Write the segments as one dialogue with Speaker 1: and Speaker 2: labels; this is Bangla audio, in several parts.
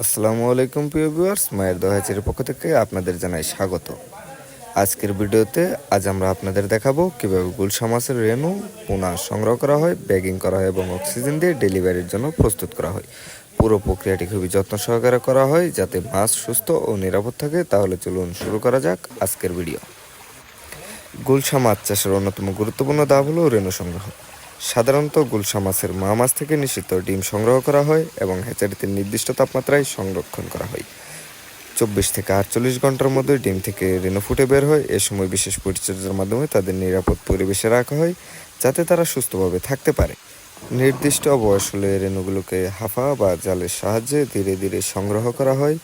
Speaker 1: আসসালামু আলাইকুম প্রিয় ভিউয়ার্স, মায়ের দোহাচের পক্ষ থেকে আপনাদের জানাই স্বাগত। আজকের ভিডিওতে আজ আমরা আপনাদের দেখাবো কীভাবে গুলশা মাছের রেণু, পোনা সংগ্রহ করা হয়, ব্যাগিং করা হয় এবং অক্সিজেন দিয়ে ডেলিভারির জন্য প্রস্তুত করা হয়। পুরো প্রক্রিয়াটি খুবই যত্ন সহকারে করা হয় যাতে মাছ সুস্থ ও নিরাপদ থাকে। তাহলে চলুন শুরু করা যাক আজকের ভিডিও। গুলশা মাছ চাষের অন্যতম গুরুত্বপূর্ণ দাব হলো রেণু সংগ্রহ। সাধারণত গুলশা মাছের মা মাছ থেকে নিষিদ্ধ ডিম সংগ্রহ করা হয় এবং হ্যাচারিতে নির্দিষ্ট তাপমাত্রায় সংরক্ষণ করা হয়। চব্বিশ থেকে আটচল্লিশ ঘণ্টার মধ্যে ডিম থেকে রেণু ফুটে বের হয়। এ সময় বিশেষ পরিচর্যার মাধ্যমে তাদের নিরাপদ পরিবেশে রাখা হয় যাতে তারা সুস্থভাবে থাকতে পারে। নির্দিষ্ট বয়স হলে রেণুগুলোকে হাফা বা জালের সাহায্যে ধীরে ধীরে সংগ্রহ করা হয়।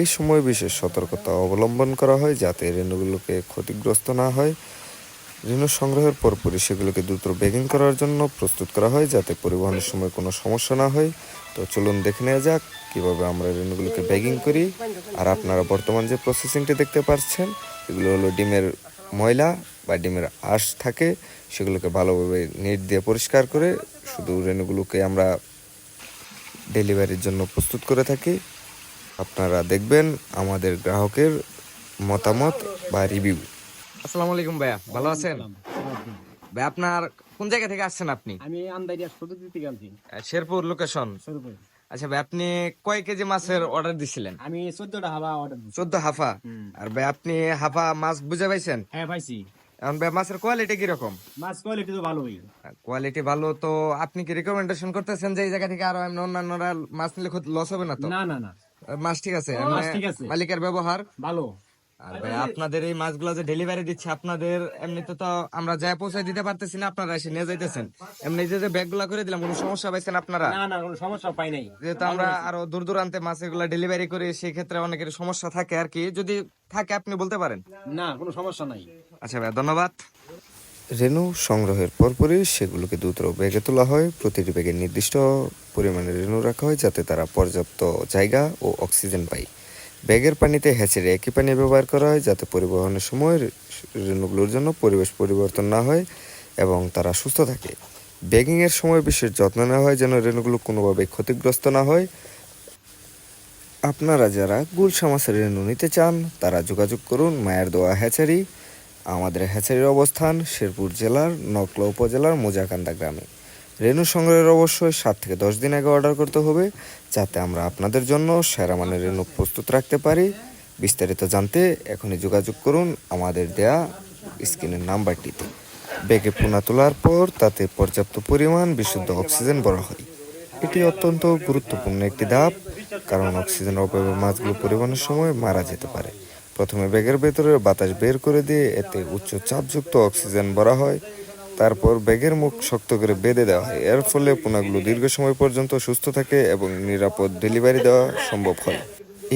Speaker 1: এই সময় বিশেষ সতর্কতা অবলম্বন করা হয় যাতে রেণুগুলোকে ক্ষতিগ্রস্ত না হয়। রেণু সংগ্রহের পরপরই সেগুলোকে দ্রুত ব্যাগিং করার জন্য প্রস্তুত করা হয় যাতে পরিবহনের সময় কোনো সমস্যা না হয়। তো চলুন দেখে নেওয়া যাক কীভাবে আমরা রেণুগুলোকে ব্যাগিং করি। আর আপনারা বর্তমান যে প্রসেসিংটি দেখতে পাচ্ছেন, এগুলো হলো ডিমের ময়লা বা ডিমের আঁশ থাকে, সেগুলোকে ভালোভাবে নেট দিয়ে পরিষ্কার করে শুধু রেণুগুলোকে আমরা ডেলিভারির জন্য প্রস্তুত করে থাকি। আপনারা দেখবেন আমাদের গ্রাহকের মতামত বা রিভিউ
Speaker 2: আসসালামু আলাইকুম ভাইয়া ভালো আছেন? ভাই আপনার কোন জায়গা থেকে আসছেন আপনি?
Speaker 3: আমি আন্দারিয়া গেছি।
Speaker 2: শেরপুর লোকেশন
Speaker 3: স্বরূপে
Speaker 2: আচ্ছা ভাই আপনি কয় কেজি মাছের অর্ডার দিছিলেন?
Speaker 3: আমি চোদ্দটা হাওয়া অর্ডার
Speaker 2: চোদ্দ হাফা? আর ভাই আপনি হাফা মাছ বুঝে পাইছেন?
Speaker 3: হ্যাঁ পাইছি।
Speaker 2: এখন ভাই মাছের কোয়ালিটি কীরকম?
Speaker 3: মাছ কোয়ালিটি তো ভালোই।
Speaker 2: কোয়ালিটি ভালো তো আপনি কি রিকমেন্ডেশন করতেছেন যে এই জায়গা থেকে আরও এমনি অন্যান্যরা মাছ নিলে খুব লস হবে না তো?
Speaker 3: না না না।
Speaker 2: মাছ ঠিক আছে
Speaker 3: মাছ ঠিক আছে।
Speaker 2: মালিকের ব্যবহার?
Speaker 3: ভালো।
Speaker 2: আর ভাই আপনাদের এই মাছগুলো যে ডেলিভারি দিচ্ছে আপনাদের এমনিতে তো আমরা যা পৌঁছায় দিতে পারতেছি না আপনারা এসে নিয়ে যাইতেছেন। এমনি যে যে ব্যাগগুলো করে দিলাম কোনো সমস্যা পাইছেন আপনারা?
Speaker 3: না না কোনো সমস্যা পাই নাই।
Speaker 2: যেহেতু আমরা আরও দূর দূরান্তে মাছ এগুলো ডেলিভারি করি সেই ক্ষেত্রে অনেকের সমস্যা থাকে আর কি। যদি থাকে আপনি বলতে পারেন।
Speaker 3: না কোনো সমস্যা নাই।
Speaker 2: আচ্ছা ভাই ধন্যবাদ।
Speaker 1: রেণু সংগ্রহের পরপরই সেগুলোকে দ্রুত ব্যাগে তোলা হয়। প্রতিটি ব্যাগে নির্দিষ্ট পরিমাণে রেণু রাখা হয় যাতে তারা পর্যাপ্ত জায়গা ও অক্সিজেন পায়। ব্যাগের পানিতে হ্যাচের একই পানি ব্যবহার করা হয় যাতে পরিবহনের সময় রেণুগুলোর জন্য পরিবেশ পরিবর্তন না হয় এবং তারা সুস্থ থাকে। ব্যাগিংয়ের সময় বিশেষ যত্ন নেওয়া হয় যেন রেণুগুলো কোনোভাবে ক্ষতিগ্রস্ত না হয়। আপনারা যারা গুলশা মাছের রেণু নিতে চান, তারা যোগাযোগ করুন মায়ের দোয়া হ্যাচারি। আমাদের হ্যাচারির অবস্থান শেরপুর জেলার নকলা উপজেলার মোজাকান্দা গ্রামে। রেণু সংগ্রহের অবশ্যই সাত থেকে দশ দিন আগে অর্ডার করতে হবে, যাতে আমরা আপনাদের জন্য সেরা মানের রেণু প্রস্তুত রাখতে পারি। বিস্তারিত জানতে এখনই যোগাযোগ করুন আমাদের দেয়া স্ক্রিনের নাম্বারটিতে। ব্যাগে পোনা তোলার পর তাতে পর্যাপ্ত পরিমাণ বিশুদ্ধ অক্সিজেন ভরা হয়। এটি অত্যন্ত গুরুত্বপূর্ণ একটি ধাপ, কারণ অক্সিজেন অভাবে মাছগুলো পরিবহনের সময় মারা যেতে পারে। প্রথমে ব্যাগের ভেতরে বাতাস বের করে দিয়ে এতে উচ্চ চাপযুক্ত অক্সিজেন ভরা হয়। তারপর ব্যাগের মুখ শক্ত করে বেঁধে দেওয়া হয়। এর ফলে পোনাগুলো দীর্ঘ সময় পর্যন্ত সুস্থ থাকে এবং নিরাপদ ডেলিভারি দেওয়া সম্ভব হয়।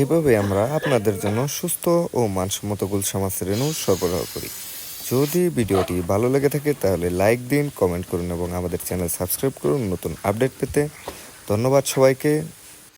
Speaker 1: এভাবে আমরা আপনাদের জন্য সুস্থ ও মানসম্মত গুলশা মাছের রেণু সরবরাহ করি। যদি ভিডিওটি ভালো লেগে থাকে তাহলে লাইক দিন, কমেন্ট করুন এবং আমাদের চ্যানেল সাবস্ক্রাইব করুন নতুন আপডেট পেতে। ধন্যবাদ সবাইকে।